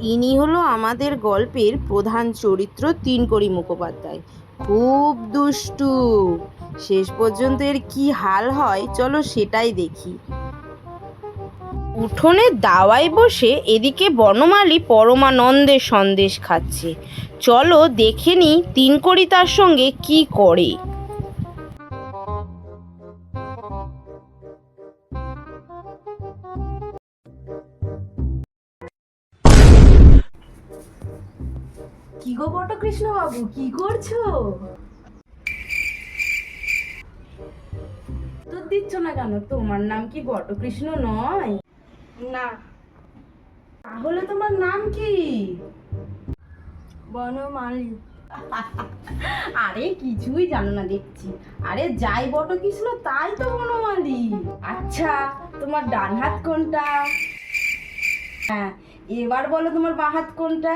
ইনি হলো আমাদের গল্পের প্রধান চরিত্র তিনকড়ি মুখোপাধ্যায়। খুব দুষ্টু। শেষ পর্যন্ত এর কি হাল হয়, চলো সেটাই দেখি। উঠোনে দাওয়ায় বসে এদিকে বনমালী পরমানন্দে সন্দেশ খাচ্ছে। চলো দেখে নি তিনকড়ি তার সঙ্গে কি করে। কি গো বটকৃষ্ণ বাবু কি করছ? তো দিচ্ছ না কেন? তোমার নাম কি বটকৃষ্ণ নয়? না। তাহলে তোমার নাম কি? বনমালী। আরে কিছুই জানো না দেখছি। আরে যাই বটকৃষ্ণ তাই তো বনমালী। আচ্ছা তোমার ডান হাত কোনটা? হ্যাঁ এবার বলো তোমার বাঁ হাত কোনটা?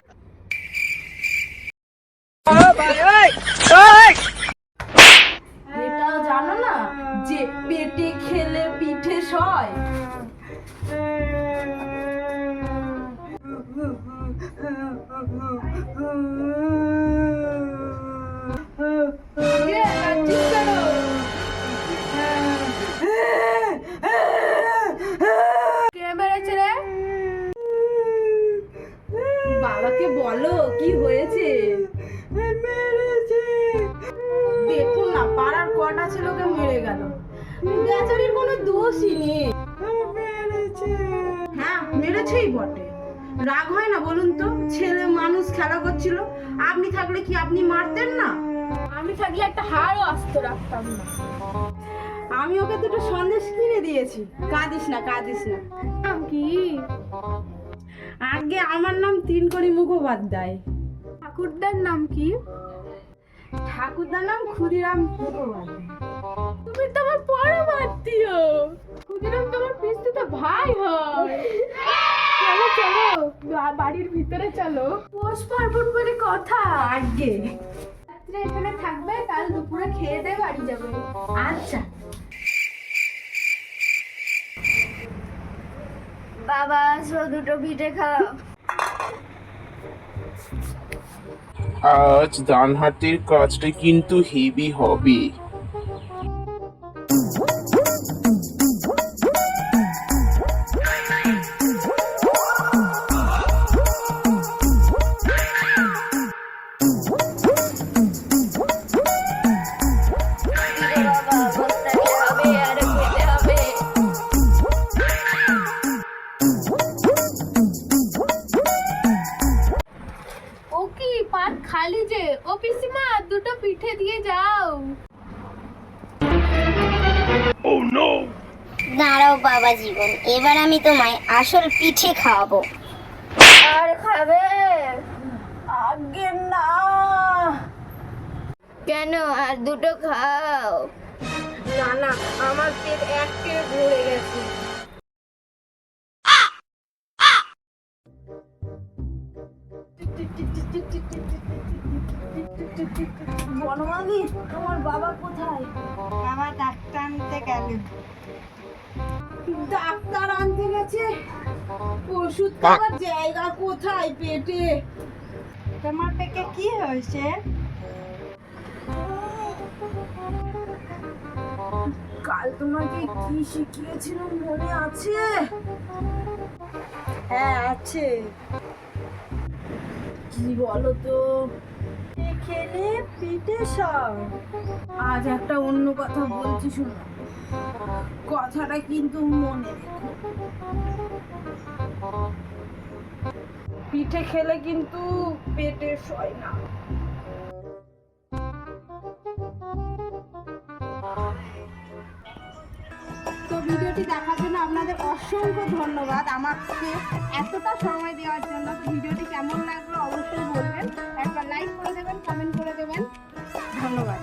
এটাও জানো না? যে পেটে খেলে পিঠে সয়। কোনো হ্যাঁ মেরেছেই বটে। রাগ হয় না বলুন তো? ছেলে মানুষ খেলা করছিল। আপনি থাকলে কি আপনি মারতেন না? আমি থাকলে একটা হাড়ও আসতে রাখতাম না। আমি ওকে দুটো সন্দেশ কিনে দিয়েছি। কাঁদিস না কাঁদিস না। নাম কি? আগে আমার নাম তিনকড়ি মুখোপাধ্যায়। ঠাকুরদার নাম কি? ঠাকুরদার নাম ক্ষুদিরাম মুখোপাধ্যায়। তুমি তো আমার পরম ভাই হয় চলো চলো। বাড়ির ভিতরে চলো। পোষ পার্বণ বলে কথা। আগে। রাত্রে এখানে থাকবে কাল দুপুরে খেয়ে দিয়ে বাড়ি যাবে। আচ্ছা। বাবা আসো দুটো পিঠে খাও। আজ ডান হাতের কাজটা কিন্তু হেভি হবে খালি যে ও পিসিমা দুটো পিঠে দিয়ে যাও। ও নো দাঁড়াও বাবা জীবন এবার আমি তোমায় আসল পিঠে খাওয়াবো। আর খাবে? আগে না। কেন? আর দুটো খাও। না না আমার পেট একে ভরে গেছে। বনমালী তোমার বাবা কোথায়? আমার ডাক্তার আনতে গেলেন ডাক্তার আনতে গেছে? ওষুধ খাওয়ার জায়গা কোথায় পেটে? তোমার পেটে কি হয়েছে? কাল তোমাকে কি শিখিয়েছিলাম মনে আছে? হ্যাঁ আছে। কি বলো তো? খেলে পিঠে সব আজ একটা অন্য কথা বলছি শুনো। কথাটা কিন্তু মনে পিঠে খেলে কিন্তু পেটে সয় না। ভিডিওটি দেখার জন্য আপনাদের অসংখ্য ধন্যবাদ। আমাকে এতটা সময় দেওয়ার জন্য তো ভিডিওটি কেমন লাগল অবশ্যই বলবেন। একবার লাইক করে দেবেন কমেন্ট করে দেবেন। ধন্যবাদ।